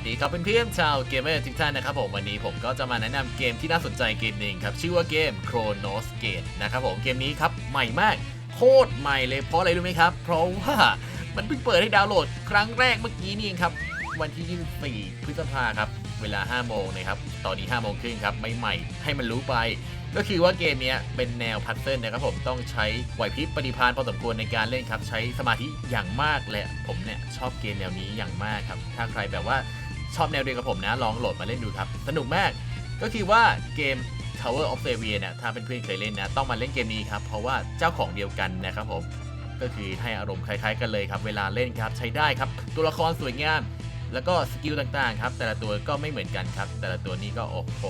วัสดีครับเพื่อนๆชาวเกมเมอร์ทุกท่านนะครับผมวันนี้ผมก็จะมาแนะนำเกมที่น่าสนใจเกมหนึ่งครับ ชื่อว่าเกม Chronos Gate นะครับผมเกมนี้ครับใหม่มาก โคตรใหม่เลยเพราะอะไรรู้ไหมครับ เพราะว่ามันเพิ่งเปิดให้ดาวน์โหลดครั้งแรกเมื่อกี้นี่เองครับ วันที่ 24 พฤษภาครับ เวลา 5 โมงนะครับ ตอนนี้ 5 โมงครึ่งครับไม่ใหม่ให้มันรู้ไป ก็คือว่าเกมนี้เป็นแนวพัซเซิลนะครับผมต้องใช้ไหวพริบปฏิภาณพอสมควรในการเล่นครับ ใช้สมาธิอย่างมากเลยผมเนี่ยชอบเกมแนวนี้อย่างมากครับถ้าใครแบบว่า ชอบแนวเดียวกับผมนะ ลองโหลดมาเล่นดูครับ สนุกมาก ก็คือว่าเกม Tower of s a v i a เนี่ยถ้าเป็นเพื่อนเคยเล่นนะ ต้องมาเล่นเกมนี้ครับ เพราะว่าเจ้าของเดียวกันนะครับผม ก็คือให้อารมณ์คล้ายๆกันเลยครับ เวลาเล่นครับใช้ได้ครับ ตัวละครสวยงาม แล้วก็สกิลต่างๆครับแต่ละตัวก็ไม่เหมือนกันครับ แต่ละตัวนี้ก็โอ้โห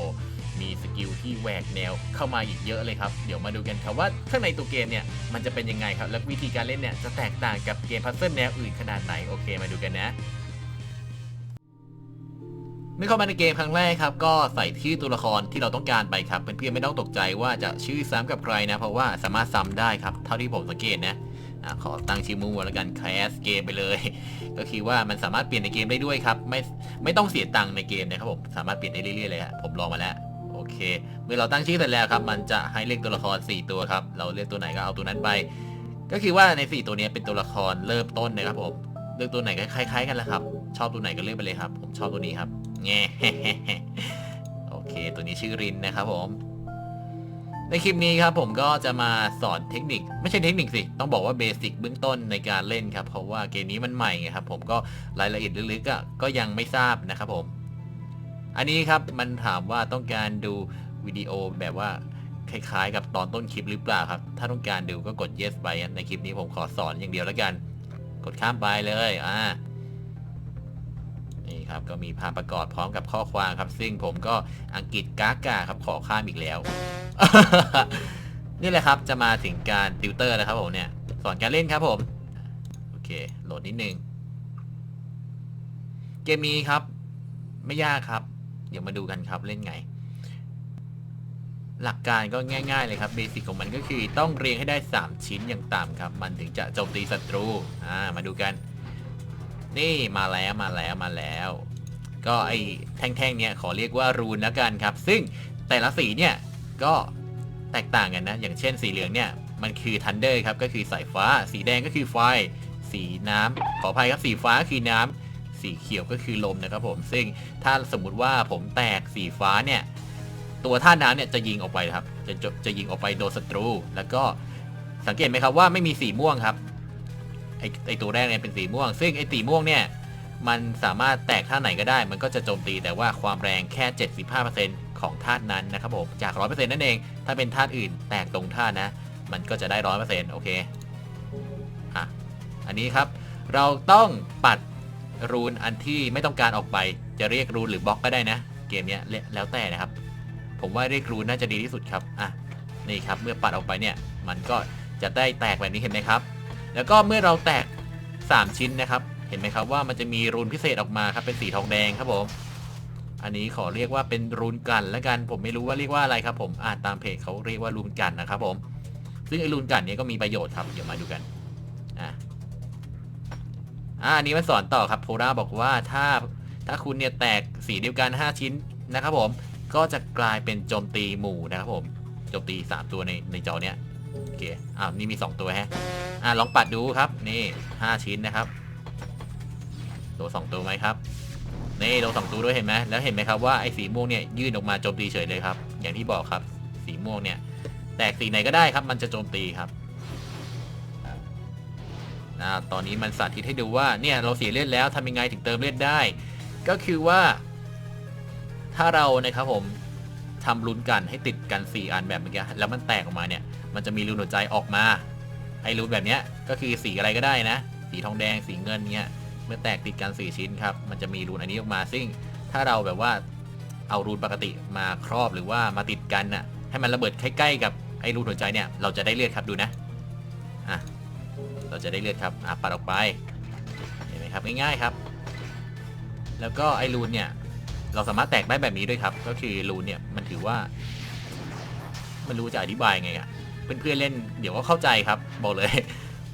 มีสกิลที่แหวกแนวเข้ามาอีกเยอะเลยครับ เดี๋ยวมาดูกันครับว่าข้างในตัวเกมเนี่ยมันจะเป็นยังไงครับ และวิธีการเล่นเนี่ยจะแตกต่างกับเกมพัซเซิลแนวอื่นขนาดไหนโอเคมาดูกันนะ มื่อเข้ามาในเกมครั้งแรกครับ ก็ใส่ชื่อตัวละครที่เราต้องการไปครับเพื่อนๆไม่ต้องตกใจว่าจะชื่อซ้ำกับใครนะ เพราะว่าสามารถซ้ำได้ครับ เท่าที่ผมสังเกตนะอะขอตั้งชื่อมูแล้วกันแคสเกมไปเลย ก็คือว่ามันสามารถเปลี่ยนในเกมได้ด้วยครับ ไม่ไม่ต้องเสียตังค์ในเกมนะครับผมสามารถเปลี่ยนได้เรื่อยๆเลยฮะผมลองมาแล้วโอเค เมื่อเราตั้งชื่อเสร็จแล้วครับ มันจะให้เลือกตัวละคร 4 ตัวครับ เราเลือกตัวไหนก็เอาตัวนั้นไป ก็คือว่าใน 4 ตัวนี้เป็นตัวละครเริ่มต้นนะครับผมเลือกตัวไหนก็คล้าย ๆ กันแหละครับ ชอบตัวไหนก็เลือกไปเลยครับ ผมชอบตัวนี้ครับ แง่โอเค ตัวนี้ชื่อรินนะครับผม ในคลิปนี้ครับผมก็จะมาสอนเทคนิค ไม่ใช่เทคนิคสิ ต้องบอกว่าเบสิกเบื้องต้นในการเล่นครับ เพราะว่าเกมนี้มันใหม่ไงครับ ผมก็รายละเอียดลึกๆก็ยังไม่ทราบนะครับผม อันนี้ครับมันถามว่าต้องการดูวิดีโอแบบว่าคล้ายๆ กับตอนต้นคลิปหรือเปล่าครับ ถ้าต้องการดูก็กด yes ไปในคลิปนี้ผมขอสอนอย่างเดียวแล้วกัน กดข้ามไปเลย อ่า นี่ครับก็มีภาพประกอบพร้อมกับข้อความครับ ซึ่งผมก็อังกฤษกากาครับขอข้ามอีกแล้ว นี่แหละครับจะมาถึงการติวเตอร์แล้วครับผมเนี่ยสอนการเล่นครับผม โอเคโหลดนิดนึง เกมนี้ครับ ไม่ยากครับ เดี๋ยวมาดูกันครับเล่นไง หลักการก็ง่าย ๆ เลยครับเบสิกของมันก็คือต้องเรียงให้ได้ 3 ชิ้นอย่างต่ำครับ มันถึงจะโจมตีศัตรูอ่ามาดูกัน นี่มาแล้วมาแล้วมาแล้ว ก็ไอ้แท่งๆเนี่ยขอเรียกว่ารูนแล้วกันครับ ซึ่งแต่ละสีเนี่ยก็แตกต่างกันนะ อย่างเช่นสีเหลืองเนี่ยมันคือทันเดอร์ครับก็คือสายฟ้า สีแดงก็คือไฟ สีน้ำขออภัยครับสีฟ้าคือน้ำสีเขียวก็คือลมนะครับผม ซึ่งถ้าสมมุติว่าผมแตกสีฟ้าเนี่ยตัวท่าน้ำเนี่ยจะยิงออกไปครับ จะจะจะยิงออกไปโดนศัตรู แล้วก็สังเกตไหมครับว่าไม่มีสีม่วงครับ ไอไอตัวแรกเนี่ยเป็นสีม่วง ซึ่งไอสีม่วงเนี่ยมันสามารถแตกท่าไหนก็ได้ มันก็จะโจมตีแต่ว่าความแรงแค่ 75%ของธาตุนั้นนะครับผมจาก 100%นั่นเอง ถ้าเป็นธาตุอื่นแตกตรงธานะ มันก็จะได้ 100%โอเคอะอันนี้ครับ เราต้องปัดรูนอันที่ไม่ต้องการออกไป จะเรียกรูนหรือบล็อกก็ได้นะ เกมเนี้ยแล้วแต่นะครับ ผมว่าเรียกรูนน่าจะดีที่สุดครับอะนี่ครับเมื่อปัดออกไปเนี่ย มันก็จะได้แตกแบบนี้เห็นไหมครับ แล้วก็เมื่อเราแตก 3 ชิ้นนะครับ เห็นไหมครับว่ามันจะมีรูนพิเศษออกมาครับเป็นสีทองแดงครับผม อันนี้ขอเรียกว่าเป็นรูนกันแล้วกัน ผมไม่รู้ว่าเรียกว่าอะไรครับ ผมอ่านตามเพจเขาเรียกว่ารูนกันนะครับผม ซึ่งไอ้รูนกันเนี้ก็มีประโยชน์ครับ เดี๋ยวมาดูกันอะอ่าอันนี้มาสอนต่อครับโพราบอกว่าถ้าถ้าคุณเนี่ยแตกสีเดียวกัน 5 ชิ้นนะครับผมก็จะกลายเป็นโจมตีหมู่นะครับผมโจมตี 3 ตัวในในจอเนี้ย เคอ้าวนี่มี 2 ตัวแฮะอ่าลองปัดดูครับ นี่ 5 ชิ้นนะครับตัว2ตัวไหมครับ นี่โดนสองตัวด้วยเห็นไหมแล้วเห็นไหมครับว่าไอ้สีม่วงเนี่ยยื่นออกมาโจมตีเฉยเลยครับ อย่างที่บอกครับ สีม่วงเนี่ย แตกสีไหนก็ได้ครับ มันจะโจมตีครับอ่าตอนนี้มันสาธิตให้ดูว่าเนี่ยเราเสียเลือดแล้วทำยังไงถึงเติมเลือดได้ ก็คือว่า ถ้าเรานะครับผม ทำลุ้นกันให้ติดกัน 4 อันแบบเมื่อกี้แล้วมันแตกออกมาเนี่ย มันจะมีรูนหัวใจออกมาไอ้รูนแบบเนี้ยก็คือสีอะไรก็ได้นะ สีทองแดงสีเงินเนี่ยเมื่อแตกติดกัน4ชิ้นครับมันจะมีรูนอันนี้ออกมาซึ่งถ้าเราแบบว่าเอารูนปกติมาครอบหรือว่ามาติดกันน่ะให้มันระเบิดใกล้ๆกับไอ้รูนหัวใจเนี่ยเราจะได้เลือดครับดูนะอะเราจะได้เลือดครับอะปัดออกไปเห็นไหมครับง่ายๆครับ แล้วก็ไอ้รูนเนี่ย เราสามารถแตกได้แบบนี้ด้วยครับ ก็คือรูนเนี่ยมันถือว่า มันรู้จะอธิบายไงอะเพื่อนๆเล่นเดี๋ยวก็เข้าใจครับ บอกเลย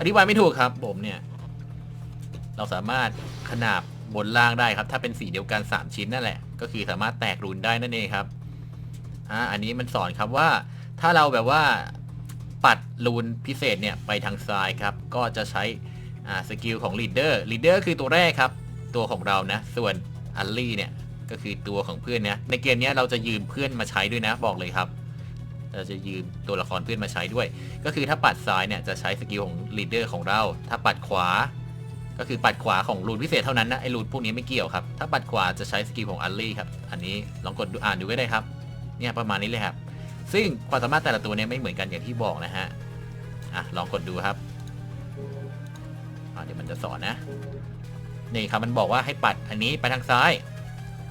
อธิบายไม่ถูกครับ ผมเนี่ย เราสามารถขนาบบนล่างได้ครับ ถ้าเป็นสีเดียวกัน 3 ชิ้นนั่นแหละ ก็คือสามารถแตกรูนได้นั่นเองครับอ่าอันนี้มันสอนครับว่า ถ้าเราแบบว่าปัดรูนพิเศษเนี่ยไปทางซ้ายครับ ก็จะใช้อ่าสกิลของ leader leader คือตัวแรกครับ ตัวของเรานะ ส่วนอัลลี่เนี่ย ก็คือตัวของเพื่อนเนี่ยในเกมนี้เราจะยืมเพื่อนมาใช้ด้วยนะบอกเลยครับเราจะยืมตัวละครเพื่อนมาใช้ด้วย ก็คือถ้าปัดซ้ายเนี่ยจะใช้สกิลของลีดเดอร์ของเรา ถ้าปัดขวา ก็คือปัดขวาของรูนพิเศษเท่านั้นนะไอรูนพวกนี้ไม่เกี่ยวครับ ถ้าปัดขวาจะใช้สกิลของอัลลี่ครับ อันนี้ลองกดดูอ่านดูก็ได้ครับ เนี่ยประมาณนี้เลยครับ ซึ่งความสามารถแต่ละตัวเนี่ยไม่เหมือนกันอย่างที่บอกนะฮะ อะลองกดดูครับอะเดี๋ยวมันจะสอนนะ นี่ครับมันบอกว่าให้ปัดอันนี้ไปทางซ้าย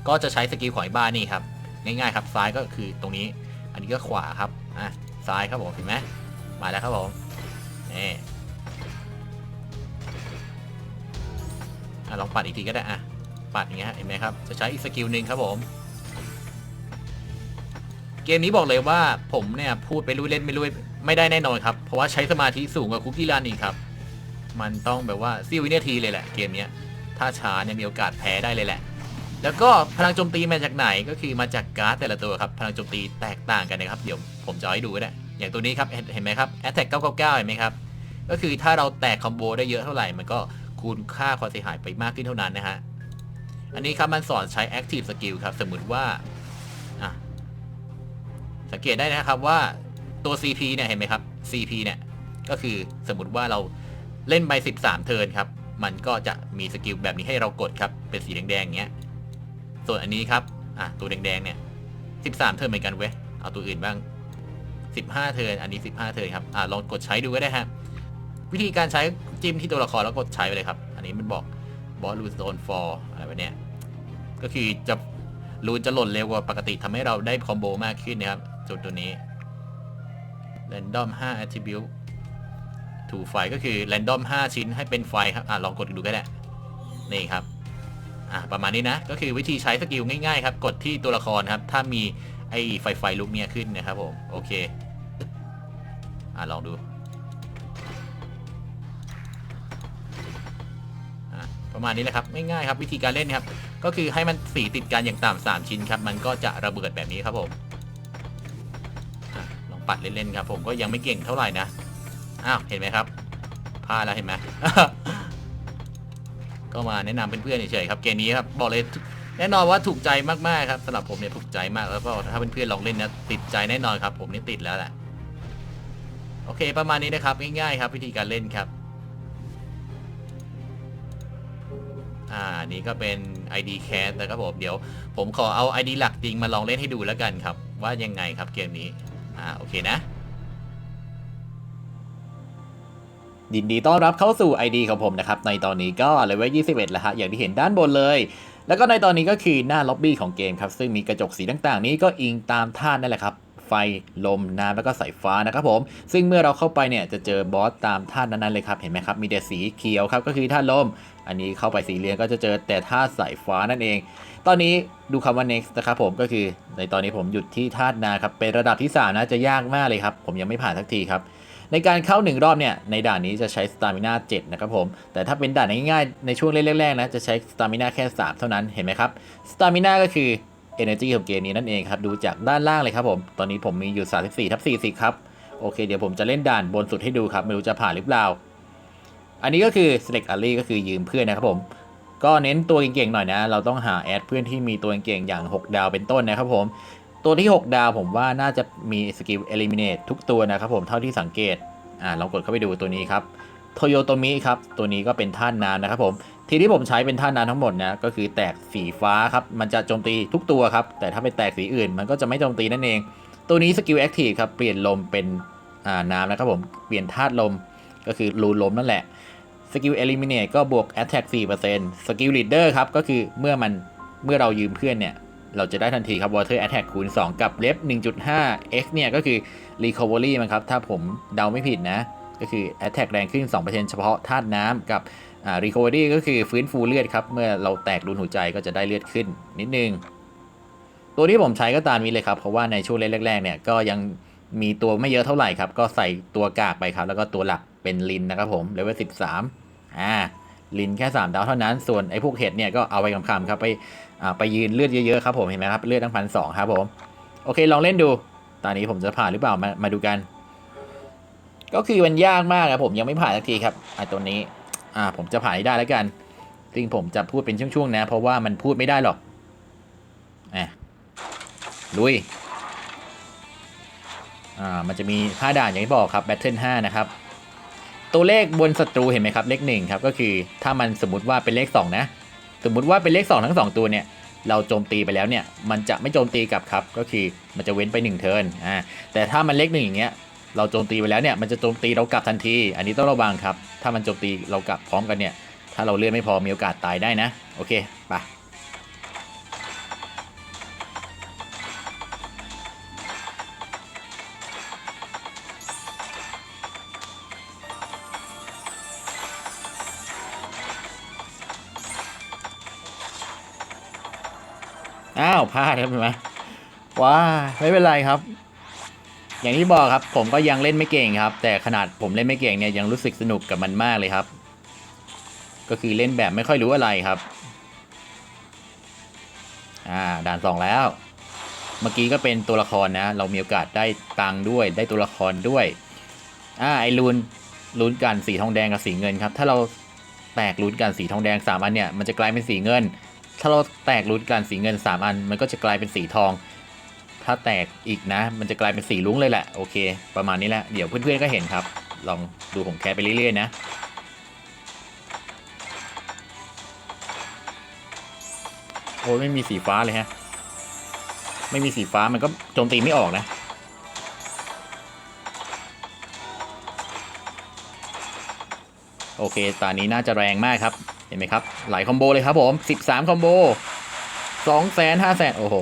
ก็จะใช้สกิลของไอ้บ้านนี่ครับง่ายๆครับซ้ายก็คือตรงนี้ อันนี้ก็ขวาครับอะซ้ายครับผมเห็นไหมมาแล้วครับผมนี่อะลองปัดอีกทีก็ได้อะปัดอย่างเงี้ยเห็นไหมครับจะใช้อีกสกิลหนึ่งครับผม เกมนี้บอกเลยว่าผมเนี่ยพูดไปรู้เล่นไม่รู้ไม่ได้แน่นอนครับ เพราะว่าใช้สมาธิสูงกว่าคุกกี้รันอีกครับ มันต้องแบบว่าซิวินาทีเลยแหละเกมเนี้ยถ้าช้าเนี่ยมีโอกาสแพ้ได้เลยแหละ แล้วก็พลังโจมตีมาจากไหนก็คือมาจากการ์ดแต่ละตัวครับ พลังโจมตีแตกต่างกันนะครับ เดี๋ยวผมจะให้ดูก็ได้ อย่างตัวนี้ครับ เห็นไหมครับ Attack 999 เห็นไหมครับ ก็คือถ้าเราแตกคอมโบได้เยอะเท่าไหร่ มันก็คูณค่าความเสียหายไปมากขึ้นเท่านั้นนะฮะ อันนี้ครับมันสอนใช้ Active Skill ครับ สมมติว่า สังเกตได้นะครับว่าตัว CP เนี่ยเห็นไหมครับ CP เนี่ย ก็คือสมมติว่าเราเล่นไป 13 เทิร์นครับ มันก็จะมีสกิลแบบนี้ให้เรากดครับ เป็นสีแดงๆอย่างเงี้ย ส่วนอันนี้ครับ อะ ตัวแดงๆเนี่ย 13 เทิร์นเหมือนกันเว้ย เอาตัวอื่นบ้าง 15 เทิร์น อันนี้ 15 เทิร์นครับ อะ ลองกดใช้ดูก็ได้ฮะ วิธีการใช้จิ้มที่ตัวละครแล้วกดใช้ไปเลยครับ อันนี้มันบอกบอสลูนโซนฟอร์อะไรแบบเนี้ย ก็คือจะรูนจะหล่นเร็วกว่าปกติทำให้เราได้คอมโบมากขึ้นนะครับจุดตัวนี้ random 5 attribute to ไฟก็คือ random 5 ชิ้นให้เป็นไฟครับ อะ ลองกดดูก็ได้ นี่ครับ อะประมาณนี้นะ ก็คือวิธีใช้สกิลง่ายๆครับกดที่ตัวละครครับ ถ้ามีไอ้ไฟไฟลุกเนี่ยขึ้นนะครับผมโอเคอะลองดูอะประมาณนี้แหละครับง่ายๆครับวิธีการเล่นครับ ก็คือให้มันสีติดกันอย่างต่ำสามชิ้นครับ มันก็จะระเบิดแบบนี้ครับผมอะลองปัดเล่นๆครับ ผมก็ยังไม่เก่งเท่าไหร่นะอ้าวเห็นไหมครับพลาดแล้วเห็นไหม ก็มาแนะนำเพื่อนๆเฉยๆครับเกมนี้ครับบอกเลยแน่นอนว่าถูกใจมากๆครับสำหรับผมเนี่ยถูกใจมากแล้วก็ถ้าเพื่อนๆลองเล่นนะติดใจแน่นอนครับ ผมนี่ติดแล้วแหละโอเคประมาณนี้นะครับง่ายๆครับ วิธีการเล่นครับอ่านนี้ก็เป็น ID c a s นะครับผมเดี๋ยว ผมขอเอา ID หลักจริงมาลองเล่นให้ดูแล้วกันครับ ว่ายังไงครับเกมนี้อ่าโอเคนะ ยินดีต้อนรับเข้าสู่ ID ของผมนะครับ ในตอนนี้ก็เลเวล21 แล้วฮะ อย่างที่เห็นด้านบนเลย แล้วก็ในตอนนี้ก็คือหน้าล็อบบี้ของเกมครับ ซึ่งมีกระจกสีต่างๆ นี้ก็อิงตามธาตุนั่นแหละครับ ไฟ ลม น้ำแล้วก็สายฟ้านะครับผม ซึ่งเมื่อเราเข้าไปเนี่ยจะเจอบอสตามธาตุนั้นๆเลยครับ เห็นไหมครับ มีแต่สีเขียวครับ ก็คือธาตุลม อันนี้เข้าไปสีเหลืองก็จะเจอแต่ธาตุสายฟ้านั่นเอง ตอนนี้ดูคำว่า next นะครับผม ก็คือในตอนนี้ผมหยุดที่ธาตุนาครับ เป็นระดับที่สามนะ จะยากมากเลยครับ ผมยังไม่ผ่านสักทีครับ ในการเข้า 1 รอบเนี่ยในด่านนี้จะใช้สตามิน่า7นะครับผม แต่ถ้าเป็นด่านง่ายๆ ในช่วงแรกๆนะจะใช้สตามิน่าแค่ 3 เท่านั้นเห็นไหมครับสตามิน่าก็คือ Energy ของเกมนี้นั่นเองครับ ดูจากด้านล่างเลยครับผม ตอนนี้ผมมีอยู่ 34ทับ40 ครับ โอเค เดี๋ยวผมจะเล่นด่านบนสุดให้ดูครับ ไม่รู้จะผ่านหรือเปล่า อันนี้ก็คือ Select Alley ก็คือยืมเพื่อนนะครับผม ก็เน้นตัวเก่งๆหน่อยนะ เราต้องหาแอดเพื่อนที่มีตัวเก่งๆอย่าง 6 ดาวเป็นต้นนะครับผม ตัวที่ 6 ดาวผมว่าน่าจะมีสกิล Eliminate ทุกตัวนะครับผมเท่าที่สังเกตอ่าลองกดเข้าไปดูตัวนี้ครับโทโยโตมิครับ ตัวนี้ก็เป็นท่านน้ำนะครับผม ทีที่ผมใช้เป็นท่านน้ำทั้งหมดนะ ก็คือแตกสีฟ้าครับ มันจะโจมตีทุกตัวครับ แต่ถ้าไปแตกสีอื่น มันก็จะไม่โจมตีนั่นเอง ตัวนี้สกิลแอคทีฟครับ เปลี่ยนลมเป็นอ่าน้ำนะครับผม เปลี่ยนธาตุลม ก็คือรูลมนั่นแหละ สกิลเอลิมิเนตก็บวก Attack 4%สกิลลีดเดอร์ครับ ก็คือเมื่อมัน เมื่อเรายืมเพื่อนเนี่ย เราจะได้ทันทีครับ Water Attack คูณ 2 กับเลฟ1.5 x เนี่ยก็คือ Recovery มันครับ ถ้าผมเดาไม่ผิดนะ ก็คือ Attack แรงขึ้น 2%เฉพาะธาตุน้ำกับ Recovery ก็คือฟื้นฟูเลือดครับ เมื่อเราแตกรูนหัวใจก็จะได้เลือดขึ้นนิดนึง ตัวที่ผมใช้ก็ตามนี้เลยครับ เพราะว่าในช่วงแรกๆเนี่ยก็ยังมีตัวไม่เยอะเท่าไหร่ครับ ก็ใส่ตัวกากไปครับ แล้วก็ตัวหลักเป็นลินนะครับผมเลเวล13 อ่า ลินแค่ 3 ดาวเท่านั้น ส่วนไอ้พวกเห็ดเนี่ยก็เอาไปคำๆครับไปไปยืนเลือดเยอะๆครับผมเห็นไหมครับเลือดตั้งพันสองครับผม โอเคลองเล่นดู ตอนนี้ผมจะผ่านหรือเปล่ามามาดูกัน ก็คือมันยากมากครับผมยังไม่ผ่านสักทีครับไอ้ตัวนี้อ่าผมจะผ่านให้ได้แล้วกันซึ่งผมจะพูดเป็นช่วงๆนะ เพราะว่ามันพูดไม่ได้หรอกอะลุยอ่ามันจะมี5ด่านอย่างที่บอกครับ Battle 5นะครับ ตัวเลขบนศัตรูเห็นไหมครับเลข1ครับก็คือถ้ามันสมมติว่าเป็นเลข 2 นะ สมมุติว่าเป็นเลข 2 ทั้ง 2 ตัวเนี่ยเราโจมตีไปแล้วเนี่ยมันจะไม่โจมตีกลับครับ ก็คือมันจะเว้นไป1เทิร์นอ่าแต่ถ้ามันเลขหนึ่งอย่างเงี้ยเราโจมตีไปแล้วเนี่ยมันจะโจมตีเรากลับทันที อันนี้ต้องระวังครับ ถ้ามันโจมตีเรากลับพร้อมกันเนี่ยถ้าเราเลื่อนไม่พอมีโอกาสตายได้นะ โอเคไป อ้าครับเห็นไหมว้าไม่เป็นไรครับ อย่างที่บอกครับ ผมก็ยังเล่นไม่เก่งครับ แต่ขนาดผมเล่นไม่เก่งเนี่ยยังรู้สึกสนุกกับมันมากเลยครับ ก็คือเล่นแบบไม่ค่อยรู้อะไรครับ อ่าด่านสองแล้ว เมื่อกี้ก็เป็นตัวละครนะ เรามีโอกาสได้ตังด้วย ได้ตัวละครด้วยอ่าไอรูนรูนกันสีทองแดงกับสีเงินครับ ถ้าเราแตกรูนกันสีทองแดงสามอันเนี่ยมันจะกลายเป็นสีเงิน ถ้าเราแตกรูนกันสีเงิน 3 อัน มันก็จะกลายเป็นสีทอง ถ้าแตกอีกนะ มันจะกลายเป็นสีลุ้งเลยแหละ โอเค ประมาณนี้แหละ เดี๋ยวเพื่อนๆก็เห็นครับ ลองดูผมแคสไปเรื่อยๆนะโอ้ยไม่มีสีฟ้าเลยฮะ ไม่มีสีฟ้ามันก็โจมตีไม่ออกนะ โอเคตอนนี้น่าจะแรงมากครับ เห็นไหมครับ หลายคอมโบเลยครับผม 13 คอมโบ2แสน5แสนโอ้โห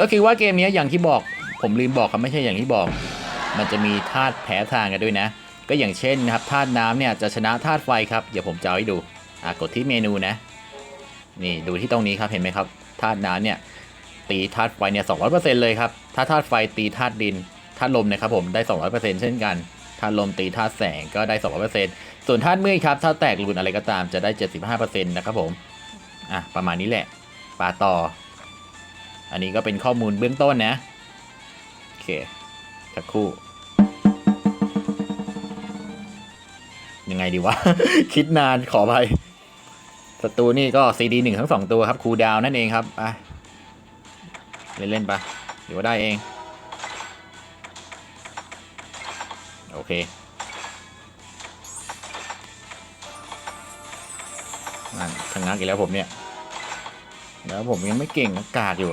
ก็คือว่าเกมนี้อย่างที่บอก ผมลืมบอกครับไม่ใช่อย่างที่บอก มันจะมีธาตุแพ้ทางกันด้วยนะ ก็อย่างเช่นนะครับธาตุน้ำเนี่ยจะชนะธาตุไฟครับ เดี๋ยวผมจะเอาให้ดู อะกดที่เมนูนะ นี่ดูที่ตรงนี้ครับเห็นไหมครับ ธาตุน้ำเนี่ยตีธาตุไฟเนี่ย200%เลยครับ ถ้าธาตุไฟตีธาตุดิน ธาตุลมนะครับผมได้ 200%เช่นกัน ธาตุลมตีธาตุแสงก็ได้ 200% ส่วนธาตุมืดครับถ้าแตกรูนอะไรก็ตามจะได้ 75%นะครับผมอะประมาณนี้แหละปาต่อ อันนี้ก็เป็นข้อมูลเบื้องต้นนะ โอเคสักครู่ ยังไงดีวะ คิดนานขออภัยศัตรูนี่ก็ CD หนึ่งทั้งสองตัวครับคูดาวน์นั่นเองครับอะเล่นๆไปเดี๋ยวได้เอง โอเค ชะงักอีกแล้วผมเนี่ย แล้วผมยังไม่เก่งกาดอยู่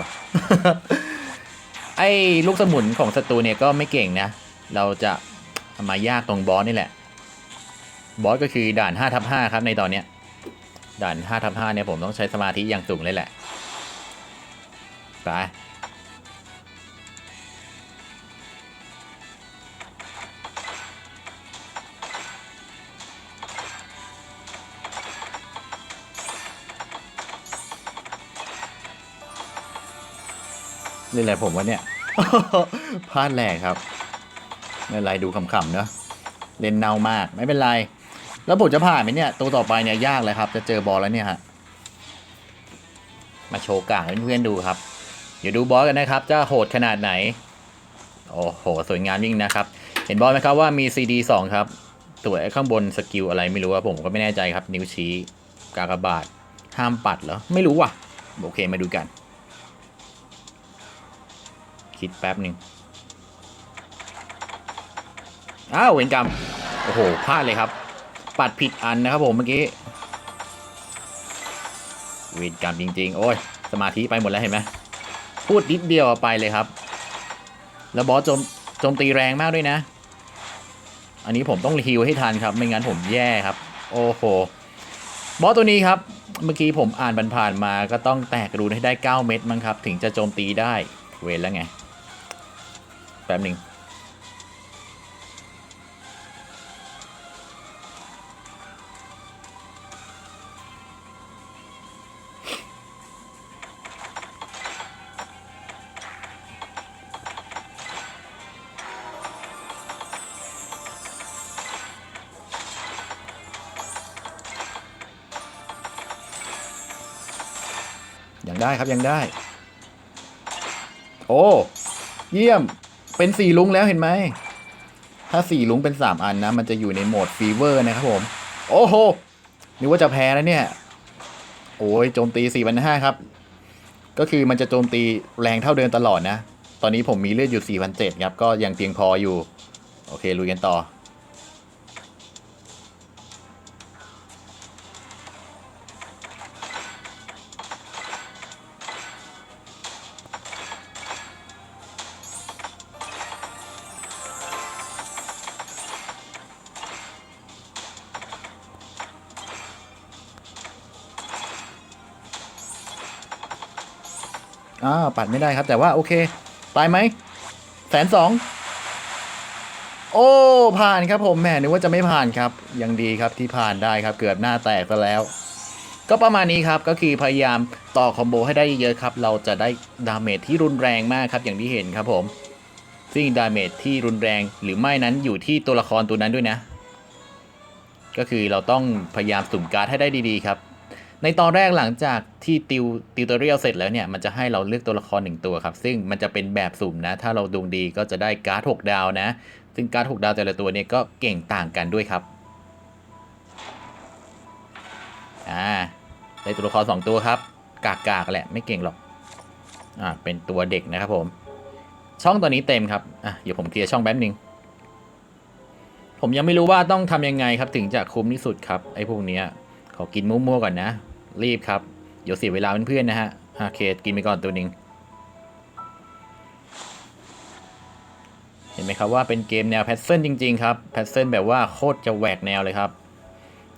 ไอ้ลูกสมุนของศัตรูเนี่ยก็ไม่เก่งนะ เราจะมายากตรงบอสนี่แหละ บอสก็คือด่าน5ทับ5ครับในตอนเนี้ย ด่าน5ทับ5เนี่ยผมต้องใช้สมาธิอย่างสูงเลยแหละ ไป เล่นอะไรผมวะเนี่ยพลาดแหลกครับไม่เป็นไรดูขำๆเนอะเล่นเน่ามากไม่เป็นไร แล้วผมจะผ่านไหมเนี่ยตัวต่อไปเนี่ยยากเลยครับ จะเจอบอลแล้วเนี่ยฮะมาโชว์กางให้เพื่อนๆดูครับ เดี๋ยวดูบอสกันนะครับ จะโหดขนาดไหน โอ้โห สวยงามยิ่งนะครับ เห็นบอสไหมครับว่ามี CD 2 ครับ ตัวไอ้ข้างบนสกิลอะไรไม่รู้ว่าผมก็ไม่แน่ใจครับ นิ้วชี้กากบาทห้ามปัดเหรอ ไม่รู้ว่ะ โอเคมาดูกัน คิดแป๊บหนึ่งอ้าวเวนกรรมโอ้โหพลาดเลยครับ ปัดผิดอันนะครับผมเมื่อกี้เวนกรรมจริง ๆ โอ้ยสมาธิไปหมดแล้วเห็นไหมพูดนิดเดียวไปเลยครับ แล้วบอสโจมโจมตีแรงมากด้วยนะ อันนี้ผมต้องฮิวให้ทันครับ ไม่งั้นผมแย่ครับ โอ้โห บอสตัวนี้ครับ เมื่อกี้ผมอ่านผ่านๆมาก็ต้องแตกรูนให้ได้ 9 เม็ดมั้งครับ ถึงจะโจมตีได้ เวนแล้วไง ป๊บหนึ่งยังได้ครับยังได้ โอ้ เยี่ยม เป็นสี่ลุงแล้วเห็นไหม ถ้าสี่ลุงเป็นสามอันนะ มันจะอยู่ในโหมดฟีเวอร์นะครับผม โอ้โหนึกว่าจะแพ้แล้วเนี่ย โอ้ยโจมตีสี่พันห้าครับ ก็คือมันจะโจมตีแรงเท่าเดิมตลอดนะ ตอนนี้ผมมีเลือดอยู่สี่พันเจ็ดครับ ก็ยังเพียงพออยู่ โอเคลุยกันต่อ อ้าวปัดไม่ได้ครับ แต่ว่าโอเค ตายไหมแสนสองโอ้ผ่านครับผมแหมนึกว่าจะไม่ผ่านครับยังดีครับที่ผ่านได้ครับ เกือบหน้าแตกซะแล้ว ก็ประมาณนี้ครับก็คือพยายามต่อคอมโบให้ได้เยอะครับ เราจะได้ดาเมจที่รุนแรงมากครับอย่างที่เห็นครับผม ซึ่งดาเมจที่รุนแรงหรือไม่นั้นอยู่ที่ตัวละครตัวนั้นด้วยนะ ก็คือเราต้องพยายามสุ่มการ์ดให้ได้ดีๆครับ ในตอนแรกหลังจากที่ติวติวตอเรียลเสร็จแล้วเนี่ย มันจะให้เราเลือกตัวละครหนึ่งตัวครับ ซึ่งมันจะเป็นแบบสุ่มนะ ถ้าเราดวงดีก็จะได้การ์ด6ดาวนะ ซึ่งการ์ด6ดาวแต่ละตัวเนี่ยก็เก่งต่างกันด้วยครับ อ่า ได้ตัวละคร2ตัวครับ กากกากๆแหละไม่เก่งหรอก อ่า เป็นตัวเด็กนะครับผม ช่องตัวนี้เต็มครับ อะเดี๋ยวผมเคลียร์ช่องแป๊บนึง ผมยังไม่รู้ว่าต้องทำยังไงครับ ถึงจะคุ้มที่สุดครับไอ้พวกเนี้ยขอกินมั่วๆก่อนนะ รีบครับ เดี๋ยวเสียเวลาเพื่อนๆนะฮะโอเคกินไปก่อนตัวหนึ่งเห็นไหมครับว่าเป็นเกมแนวแพทเทิร์นจริง ๆ ครับแพทเทิร์นแบบว่าโคตรจะแหวกแนวเลยครับ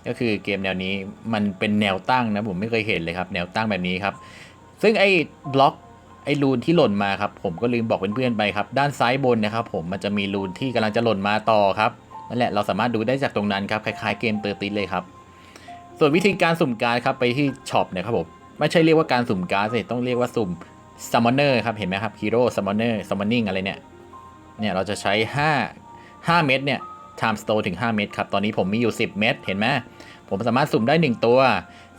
ก็คือเกมแนวนี้มันเป็นแนวตั้งนะผมไม่เคยเห็นเลยครับ แนวตั้งแบบนี้ครับ ซึ่งไอ้บล็อกไอ้รูนที่หล่นมาครับ ผมก็ลืมบอกเพื่อนๆไปครับ ด้านซ้ายบนนะครับผมมันจะมีรูนที่กำลังจะหล่นมาต่อครับนั่นแหละเราสามารถดูได้จากตรงนั้นครับคล้ายๆเกมเตอร์ติสเลยครับ ส่วนวิธีการสุ่มการ์ดครับไปที่ช็อปเนี่ยครับผมไม่ใช่เรียกว่าการสุ่มการ์ดสิต้องเรียกว่าสุ่มซัมมอนเนอร์ครับเห็นไหมครับฮีโร่ซัมมอนเนอร์ซัมมอนนิ่งอะไรเนี่ยเนี่ยเราจะใช้ 5 5 เม็ดเนี่ย time store ถึง 5 เม็ดครับ ตอนนี้ผมมีอยู่ 10 เม็ดเห็นไหมผมสามารถสุ่มได้ 1 ตัว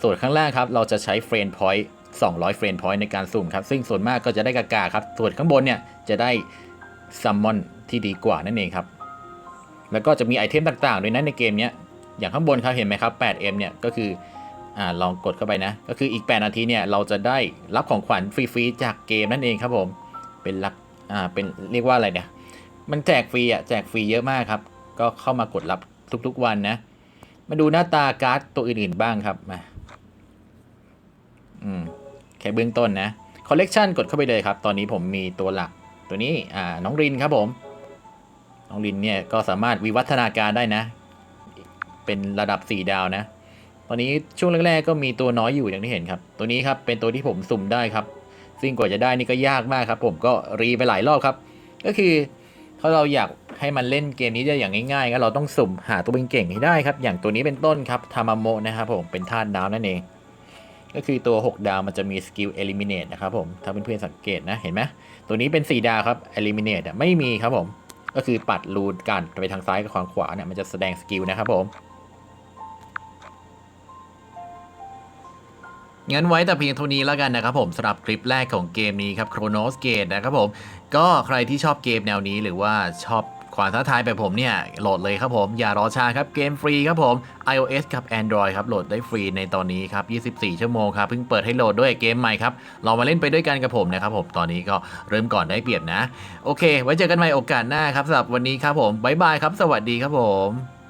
ส่วนข้างล่างครับ เราจะใช้เฟรนพอยต์200 เฟรนพอยต์ในการสุ่มครับ ซึ่งส่วนมากก็จะได้กากาครับ ส่วนข้างบนเนี่ย จะได้ซัมมอนที่ดีกว่านั่นเองครับ แล้วก็จะมีไอเทมต่างๆ ด้วยนะในเกมเนี้ย อย่างข้างบนครับเห็นไหมครับ 8M เนี่ยก็คืออ่าลองกดเข้าไปนะ ก็คืออีก 8 นาทีเนี่ยเราจะได้รับของขวัญฟรีๆจากเกมนั่นเองครับผม เป็นลักอ่าเป็นเรียกว่าอะไรเนี่ย มันแจกฟรีอะแจกฟรีเยอะมากครับ ก็เข้ามากดรับทุกๆวันนะ มาดูหน้าตาการ์ดตัวอื่นๆบ้างครับมาอืมแค่เบื้องต้นนะคอลเลกชันกดเข้าไปเลยครับ ตอนนี้ผมมีตัวหลักตัวนี้อ่าน้องรินครับผม น้องรินเนี่ยก็สามารถวิวัฒนาการได้นะ เป็นระดับ 4 ดาวนะ ตอนนี้ช่วงแรกๆก็มีตัวน้อยอยู่อย่างที่เห็นครับ ตัวนี้ครับเป็นตัวที่ผมสุ่มได้ครับ ซึ่งกว่าจะได้นี่ก็ยากมากครับ ผมก็รีไปหลายรอบครับ ก็คือถ้าเราอยากให้มันเล่นเกมนี้ได้อย่างง่ายๆก็เราต้องสุ่มหาตัวเป็นเก่งให้ได้ครับ อย่างตัวนี้เป็นต้นครับทามาโมนะครับผมเป็นธาตุดาวนั่นเอง ก็คือตัว 6 ดาวมันจะมีสกิล eliminate นะครับผมถ้าเพื่อนๆสังเกตนะเห็นไหมตัวนี้เป็น 4 ดาวครับ eliminate อะไม่มีครับผมก็คือปัดรูนกันไปทางซ้ายกับทางขวาเนี่ยมันจะแสดงสกิลนะครับผม งั้นไว้แต่เพียงเท่านี้แล้วกันนะครับผมสำหรับคลิปแรกของเกมนี้ครับ Chronos Gate นะครับผม ก็ใครที่ชอบเกมแนวนี้หรือว่าชอบความท้าทายแบบผมเนี่ยโหลดเลยครับผม อย่ารอช้าครับเกมฟรีครับผม iOS กับ Android ครับโหลดได้ฟรีในตอนนี้ครับ 24 ชั่วโมงครับเพิ่งเปิดให้โหลดด้วยเกมใหม่ครับลองมาเล่นไปด้วยกันกับผมนะครับผมตอนนี้ก็เริ่มก่อนได้เปรียบนะ โอเค ไว้เจอกันใหม่โอกาสหน้าครับสำหรับวันนี้ครับผมบ๊ายบายครับ สวัสดีครับผม